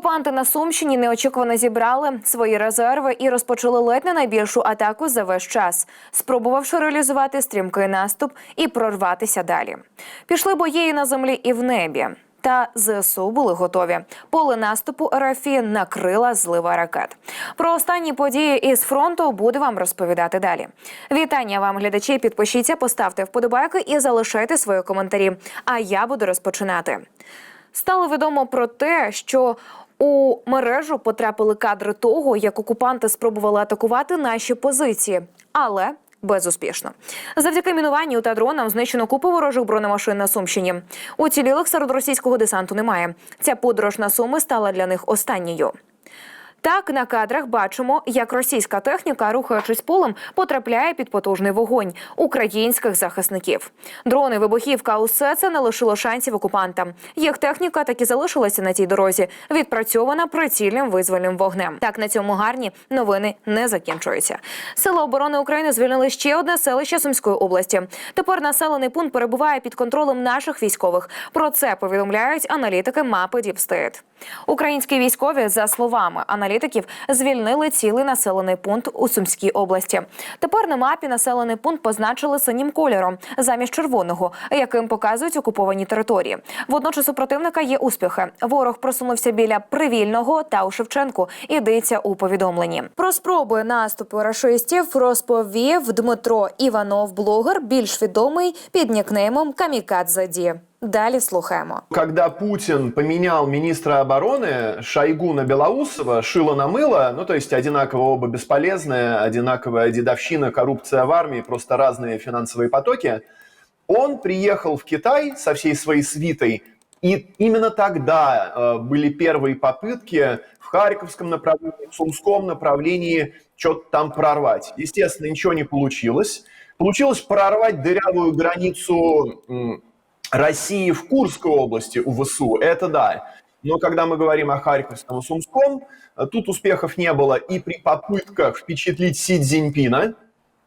Окупанти на Сумщині неочікувано зібрали свої резерви і розпочали ледь не найбільшу атаку за весь час, спробувавши реалізувати стрімкий наступ і прорватися далі. Пішли бої на землі, і в небі. Та ЗСУ були готові. Поле наступу РФ накрила злива ракет. Про останні події із фронту буду вам розповідати далі. Вітання вам, глядачі. Підпишіться, поставте вподобайки і залишайте свої коментарі. А я буду розпочинати. Стало відомо про те, що у мережу потрапили кадри того, як окупанти спробували атакувати наші позиції, але безуспішно. Завдяки мінуванню та дронам знищено купу ворожих бронемашин на Сумщині. Уцілілих серед російського десанту немає. Ця подорож на суми стала для них останньою. Так, на кадрах бачимо, як російська техніка, рухаючись полем, потрапляє під потужний вогонь українських захисників. Дрони, вибухівка, усе це не лишило шансів окупантам. Їх техніка так і залишилася на тій дорозі, відпрацьована прицільним визвольним вогнем. Так на цьому гарні новини не закінчуються. Сили оборони України звільнили ще одне селище Сумської області. Тепер населений пункт перебуває під контролем наших військових. Про це повідомляють аналітики мапи Діпстейт. Українські військові, за словами аналітиків, звільнили цілий населений пункт у Сумській області. Тепер на мапі населений пункт позначили синім кольором замість червоного, яким показують окуповані території. Водночас у противника є успіхи. Ворог просунувся біля привільного та у Шевченку. Ідеться у повідомленні. Про спроби наступу рашистів розповів Дмитро Іванов, блогер, більш відомий під нікнеймом Камікадзаді. Далі слухаємо. Когда Путин поменял министра обороны Шойгу на Белоусова, шило на мыло, ну то есть одинаково оба бесполезные, одинаковая дедовщина, коррупция в армии, просто разные финансовые потоки, он приехал в Китай со всей своей свитой, и именно тогда э, были первые попытки в Харьковском направлении, в Сумском направлении что-то там прорвать. Естественно, ничего не получилось. Получилось прорвать дырявую границу России в Курской области у ВСУ, это да. Но когда мы говорим о Харьковском и Сумском, э, тут успехов не было и при попытках впечатлить Си Цзиньпина,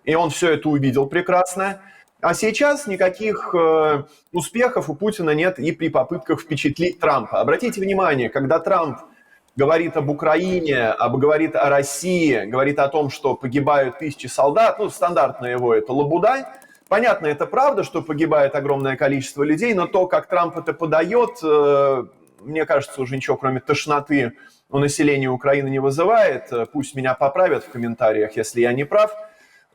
и он все это увидел прекрасно. А сейчас никаких э, успехов у Путина нет и при попытках впечатлить Трампа. Обратите внимание, когда Трамп говорит об Украине, об, говорит о России, говорит о том, что погибают тысячи солдат, ну, стандартно его это лабуда, Понятно, это правда, что погибает огромное количество людей, но то, как Трамп это подает, э, мне кажется, уже ничего, кроме тошноты у населения Украины не вызывает. Э, Пусть меня поправят в комментариях, если я не прав.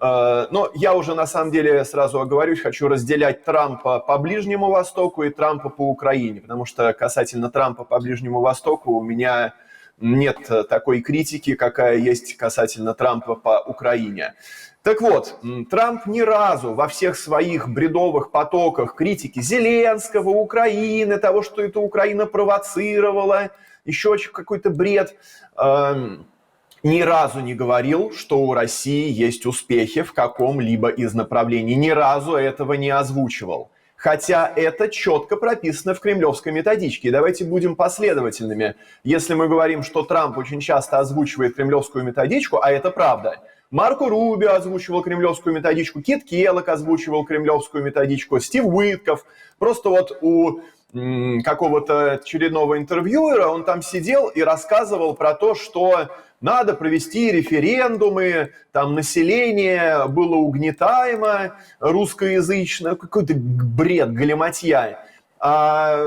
Э, Но я уже на самом деле сразу оговорюсь, хочу разделять Трампа по Ближнему Востоку и Трампа по Украине, потому что касательно Трампа по Ближнему Востоку у меня нет такой критики, какая есть касательно Трампа по Украине. Так вот, Трамп ни разу во всех своих бредовых потоках критики Зеленского, Украины, того, что это Украина провоцировала, еще какой-то бред, эм, ни разу не говорил, что у России есть успехи в каком-либо из направлений. Ни разу этого не озвучивал. Хотя это четко прописано в кремлевской методичке. И давайте будем последовательными. Если мы говорим, что Трамп очень часто озвучивает кремлевскую методичку, а это правда. Марко Рубио озвучивал кремлевскую методичку, Кит Келлок озвучивал кремлевскую методичку, Стив Уитков. Просто вот у какого-то очередного интервьюера он там сидел и рассказывал про то, что надо провести референдумы, там население было угнетаемо, русскоязычное, какой-то бред, галиматья. А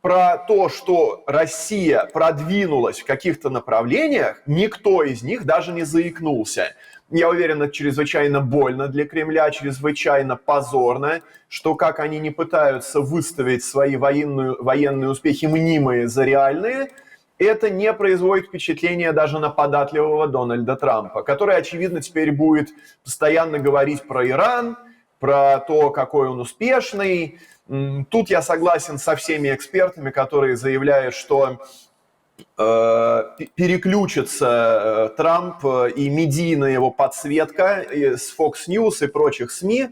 про то, что Россия продвинулась в каких-то направлениях, никто из них даже не заикнулся. Я уверен, это чрезвычайно больно для Кремля, чрезвычайно позорно, что как они не пытаются выставить свои военные, военные успехи мнимые за реальные, это не производит впечатления даже на податливого Дональда Трампа, который, очевидно, теперь будет постоянно говорить про Иран, про то, какой он успешный. Тут я согласен со всеми экспертами, которые заявляют, что э, переключится э, Трамп э, и медийная его подсветка с Fox News и прочих СМИ,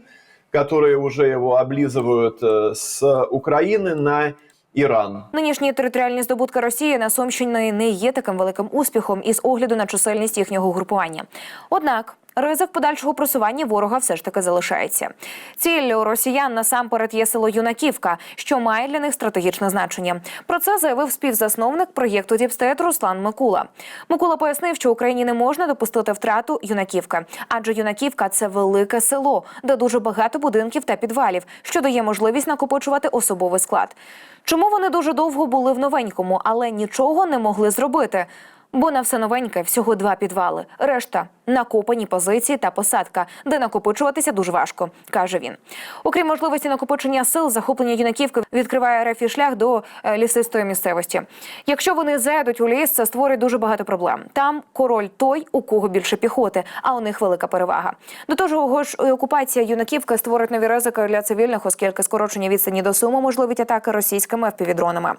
которые уже его облизывают с Украины на Иран. Нинішні територіальні здобутки Росії на Сумщині не є таким великим успіхом із огляду на чисельність їхнього групування. Однак ризик подальшого просування ворога все ж таки залишається. Ціллю росіян насамперед є село Юнаківка, що має для них стратегічне значення. Про це заявив співзасновник проєкту Діпстейт Руслан Микула. Микула пояснив, що Україні не можна допустити втрату Юнаківка, адже Юнаківка це велике село, де дуже багато будинків та підвалів, що дає можливість накопичувати особовий склад. Чому вони дуже довго були в новенькому, але нічого не могли зробити? Бо на все новеньке всього два підвали. Решта накопані позиції та посадка, де накопичуватися дуже важко, каже він. Окрім можливості накопичення сил, захоплення юнаківки відкриває рефі шлях до е, лісистої місцевості. Якщо вони зайдуть у ліс, це створить дуже багато проблем. Там король той, у кого більше піхоти, а у них велика перевага. До того ж, окупація юнаківки створить нові ризики для цивільних, оскільки скорочення відстані до Суму можливить атаки російськими впівдронами.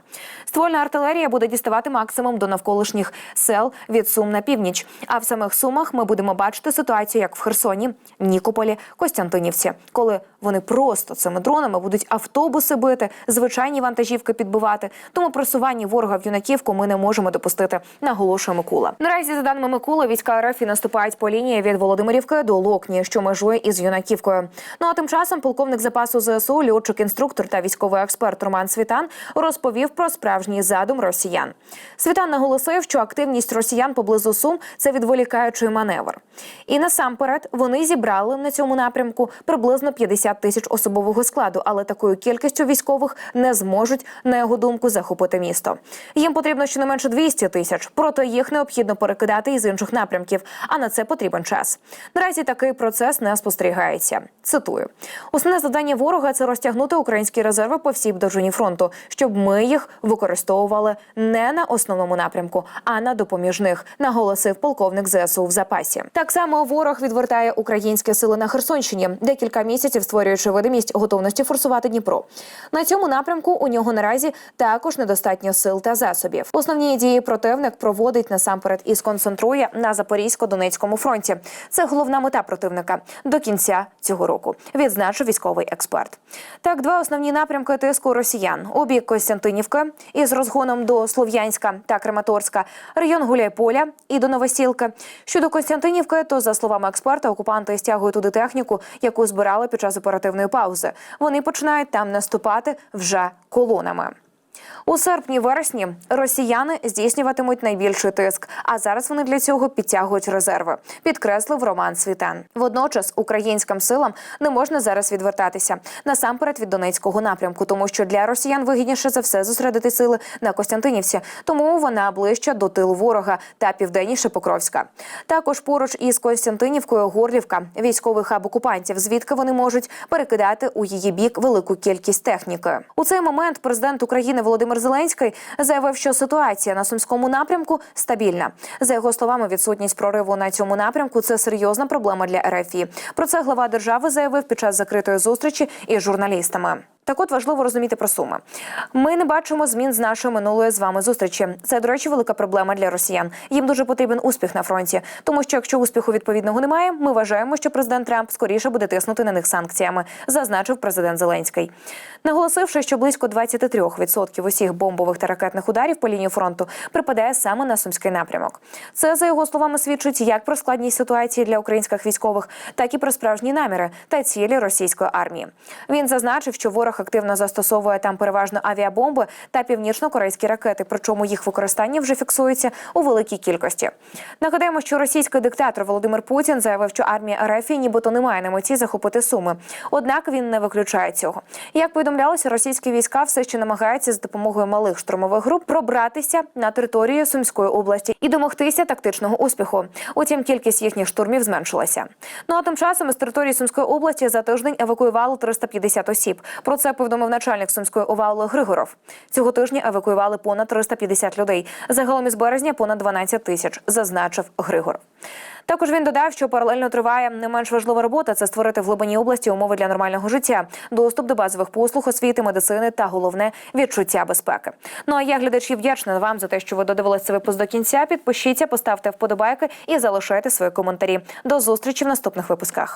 Ствольна артилерія буде діставати максимум до навколишніх сел від Сум на північ. А в самих Сумах ми будемо бачити ситуацію, як в Херсоні, Нікополі, Костянтинівці, коли вони просто цими дронами будуть автобуси бити, звичайні вантажівки підбивати. Тому просування ворога в юнаківку ми не можемо допустити, наголошує Микула. Наразі, за даними Микули, війська РФ і наступають по лінії від Володимирівки до Локні, що межує із юнаківкою. Ну а тим часом полковник запасу ЗСУ, льотчик, інструктор та військовий експерт Роман Світан розповів про справжній задум росіян. Світан наголосив, що активність росіян поблизу Сум це відволікаючий маневр. І насамперед вони зібрали на цьому напрямку приблизно 50 тисяч особового складу, але такою кількістю військових не зможуть, на його думку, захопити місто. Їм потрібно щонайменше 200 тисяч, проте їх необхідно перекидати із інших напрямків. А на це потрібен час. Наразі такий процес не спостерігається. Цитую: основне завдання ворога це розтягнути українські резерви по всій довжині фронту, щоб ми їх використовували не на основному напрямку, а на допоміжних, наголосив полковник ЗСУ в запасі. Так само ворог відвертає українські сили на Херсонщині, декілька місяців створюючи видимість готовності форсувати Дніпро. На цьому напрямку у нього наразі також недостатньо сил та засобів. Основні дії противник проводить насамперед і сконцентрує на Запорізько-Донецькому фронті. Це головна мета противника до кінця цього року. Відзначив військовий експерт. Так, два основні напрямки тиску росіян у бік Костянтинівки із розгоном до Слов'янська та Краматорська, район Гуляйполя і до Новосілки. Щодо Костянтинівки, то за словами експерта, окупанти стягують туди техніку, яку збирали під час оперативної паузи. Вони починають там наступати вже колонами. У серпні-вересні росіяни здійснюватимуть найбільший тиск, а зараз вони для цього підтягують резерви. Підкреслив Роман Світан. Водночас українським силам не можна зараз відвертатися насамперед від Донецького напрямку, тому що для росіян вигідніше за все зосередити сили на Костянтинівці, тому вона ближче до тилу ворога та південніше Покровська. Також поруч із Костянтинівкою Горлівка, військовий хаб окупантів, звідки вони можуть перекидати у її бік велику кількість техніки. У цей момент президент України Володимир Зеленський заявив, що ситуація на сумському напрямку стабільна. За його словами, відсутність прориву на цьому напрямку це серйозна проблема для РФІ. Про це глава держави заявив під час закритої зустрічі із журналістами. Так от важливо розуміти про суми. Ми не бачимо змін з нашої минулої з вами зустрічі. Це, до речі, велика проблема для росіян. Їм дуже потрібен успіх на фронті, тому що якщо успіху відповідного немає, ми вважаємо, що президент Трамп скоріше буде тиснути на них санкціями, зазначив президент Зеленський, наголосивши, що близько 23% усіх бомбових та ракетних ударів по лінії фронту припадає саме на сумський напрямок. Це за його словами свідчить як про складність ситуації для українських військових, так і про справжні наміри та цілі російської армії. Він зазначив, що ворог активно застосовує там переважно авіабомби та північно-корейські ракети, причому їх використання вже фіксується у великій кількості. Нагадаємо, що російський диктатор Володимир Путін заявив, що армія РФ нібито не має на меті захопити суми. Однак він не виключає цього. Як повідомлялося, російські війська все ще намагаються з допомогою малих штурмових груп пробратися на територію Сумської області і домогтися тактичного успіху. Утім, кількість їхніх штурмів зменшилася. Ну а тим часом із території Сумської області за тиждень евакуювали 350 осіб. Про це повідомив начальник Сумської ОВА Григоров. Цього тижня евакуювали понад 350 людей. Загалом із березня понад 12 тисяч, зазначив Григоров. Також він додав, що паралельно триває не менш важлива робота це створити в глибинній області умови для нормального життя, доступ до базових послуг, освіти, медицини та головне відчуття безпеки. Ну а я глядачі вдячна вам за те, що ви додивилися випуск до кінця. Підпишіться, поставте вподобайки і залишайте свої коментарі. До зустрічі в наступних випусках.